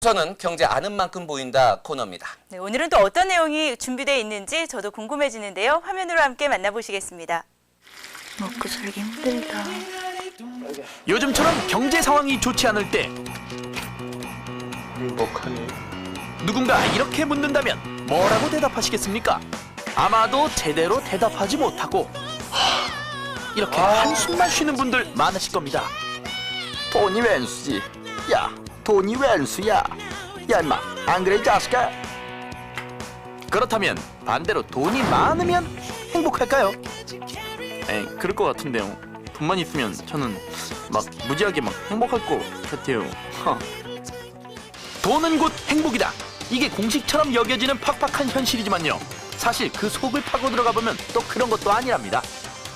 우선은 경제 아는 만큼 보인다 코너입니다. 네, 오늘은 또 어떤 내용이 준비되어 있는지 저도 궁금해지는데요. 화면으로 함께 만나보시겠습니다. 먹고 살기 힘들다. 요즘처럼 경제 상황이 좋지 않을 때 행복하니 누군가 이렇게 묻는다면 뭐라고 대답하시겠습니까? 아마도 제대로 대답하지 못하고 이렇게 한숨만 쉬는 분들 많으실 겁니다. 돈이 웬수지 야 돈이 웬수야 야 임마 안 그래 이 자식아 그렇다면 반대로 돈이 많으면 행복할까요? 에 그럴 것 같은데요. 돈만 있으면 저는 막 무지하게 막 행복할 것 같아요. 허. 돈은 곧 행복이다. 이게 공식처럼 여겨지는 팍팍한 현실이지만요. 사실 그 속을 파고 들어가 보면 또 그런 것도 아니랍니다.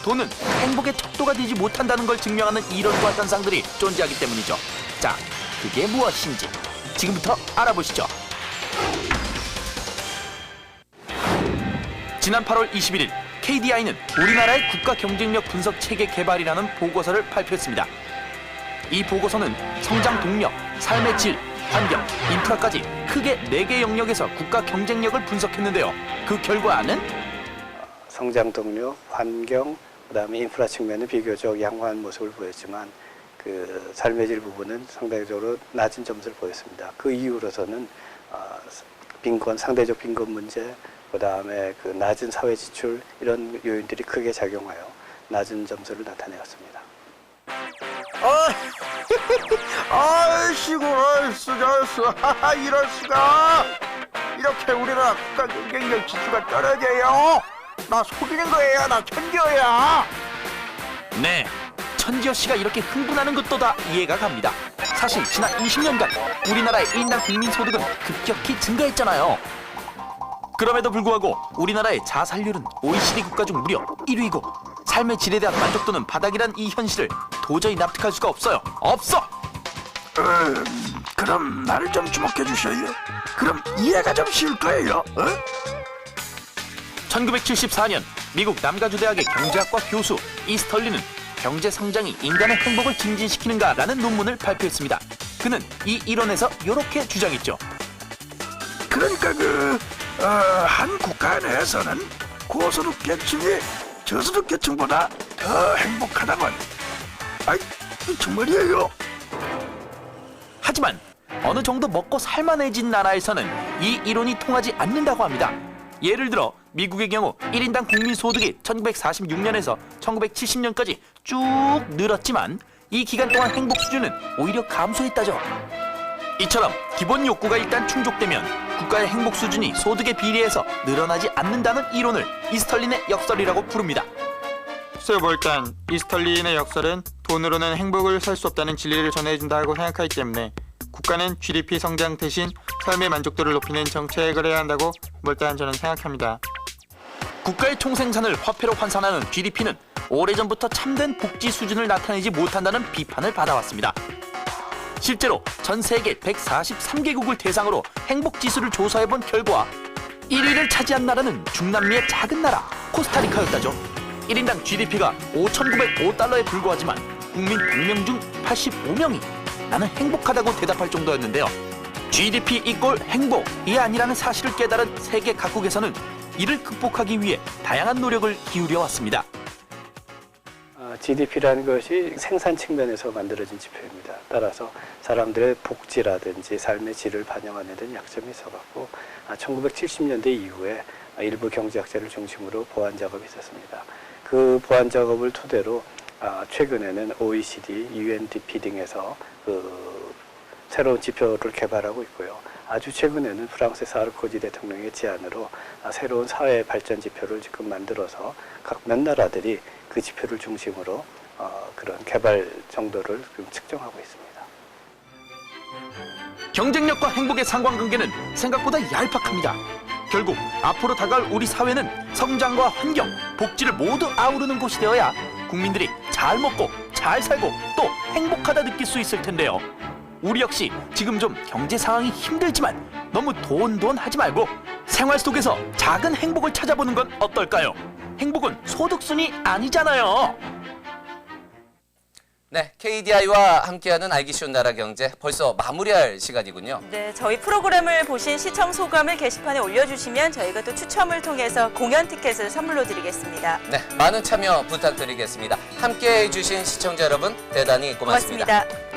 돈은 행복의 척도가 되지 못한다는 걸 증명하는 이론과 현상들이 존재하기 때문이죠. 자, 그게 무엇인지 지금부터 알아보시죠. 지난 8월 21일 KDI는 우리나라의 국가 경쟁력 분석 체계 개발이라는 보고서를 발표했습니다. 이 보고서는 성장 동력, 삶의 질, 환경, 인프라까지 크게 4개 영역에서 국가 경쟁력을 분석했는데요. 그 결과는 성장 동력, 환경, 그다음에 인프라 측면은 비교적 양호한 모습을 보였지만 그 삶의 질 부분은 상대적으로 낮은 점수를 보였습니다. 그 이후로서는 어, 빈곤, 상대적 빈곤 문제, 그 다음에 그 낮은 사회 지출 이런 요인들이 크게 작용하여 낮은 점수를 나타내었습니다. 아이씨고 얼쑤 절쑤 하하 이럴 수가. 이렇게 우리나라 국가 경쟁력 지수가 떨어져요. 나 속이는 거예요. 나 천재야 네, 천지여 씨가 이렇게 흥분하는 것도 다 이해가 갑니다. 사실 지난 20년간 우리나라의 1인당 국민 소득은 급격히 증가했잖아요. 그럼에도 불구하고 우리나라의 자살률은 OECD 국가 중 무려 1위고 삶의 질에 대한 만족도는 바닥이란 이 현실을 도저히 납득할 수가 없어요. 없어! 음, 그럼 나를 좀 주목해 주셔요 그럼 이해가 좀 쉬울 거예요 어? 1974년 미국 남가주 대학의 경제학과 교수 이스털리는 경제 성장이 인간의 행복을 증진시키는가라는 논문을 발표했습니다. 그는 이 이론에서 이렇게 주장했죠. 그러니까 그, 어, 한 국가 내에서는 고소득 계층이 저소득 계층보다 더 행복하다면 아이 정말이에요 하지만 어느 정도 먹고 살만해진 나라에서는 이 이론이 통하지 않는다고 합니다. 예를 들어 미국의 경우 1인당 국민 소득이 1946년에서 1970년까지 쭉 늘었지만 이 기간 동안 행복 수준은 오히려 감소했다죠. 이처럼 기본 욕구가 일단 충족되면 국가의 행복 수준이 소득에 비례해서 늘어나지 않는다는 이론을 이스털린의 역설이라고 부릅니다. 스볼단 이스털린의 역설은 돈으로는 행복을 살 수 없다는 진리를 전해준다고 생각하기 때문에 국가는 GDP 성장 대신 삶의 만족도를 높이는 정책을 해야 한다고 몰단 저는 생각합니다. 국가의 총생산을 화폐로 환산하는 GDP는 오래전부터 참된 복지 수준을 나타내지 못한다는 비판을 받아왔습니다. 실제로 전 세계 143개국을 대상으로 행복 지수를 조사해 본 결과 1위를 차지한 나라는 중남미의 작은 나라 코스타리카였다죠. 1인당 GDP가 5,905달러에 불과하지만 국민 100명 중 85명이 나는 행복하다고 대답할 정도였는데요. GDP 이꼴 행복이 아니라는 사실을 깨달은 세계 각국에서는 이를 극복하기 위해 다양한 노력을 기울여 왔습니다. GDP라는 것이 생산 측면에서 만들어진 지표입니다. 따라서 사람들의 복지라든지 삶의 질을 반영하는 데는 약점이 있어갖고 1970년대 이후에 일부 경제학자를 중심으로 보완 작업이 있었습니다. 그 보완 작업을 토대로 아, 최근에는 OECD, UNDP 등에서 그 새로운 지표를 개발하고 있고요. 아주 최근에는 프랑스의 사르코지 대통령의 제안으로 아, 새로운 사회 발전 지표를 지금 만들어서 각 몇 나라들이 그 지표를 중심으로 어, 그런 개발 정도를 지금 측정하고 있습니다. 경쟁력과 행복의 상관관계는 생각보다 얄팍합니다. 결국 앞으로 다가올 우리 사회는 성장과 환경, 복지를 모두 아우르는 곳이 되어야 국민들이 잘 먹고 잘 살고 또 행복하다 느낄 수 있을 텐데요. 우리 역시 지금 좀 경제 상황이 힘들지만 너무 돈돈 하지 말고 생활 속에서 작은 행복을 찾아보는 건 어떨까요? 행복은 소득순이 아니잖아요. 네, KDI와 함께하는 알기 쉬운 나라 경제 벌써 마무리할 시간이군요. 네, 저희 프로그램을 보신 시청 소감을 게시판에 올려주시면 저희가 또 추첨을 통해서 공연 티켓을 선물로 드리겠습니다. 네, 많은 참여 부탁드리겠습니다. 함께해 주신 시청자 여러분 대단히 고맙습니다. 고맙습니다.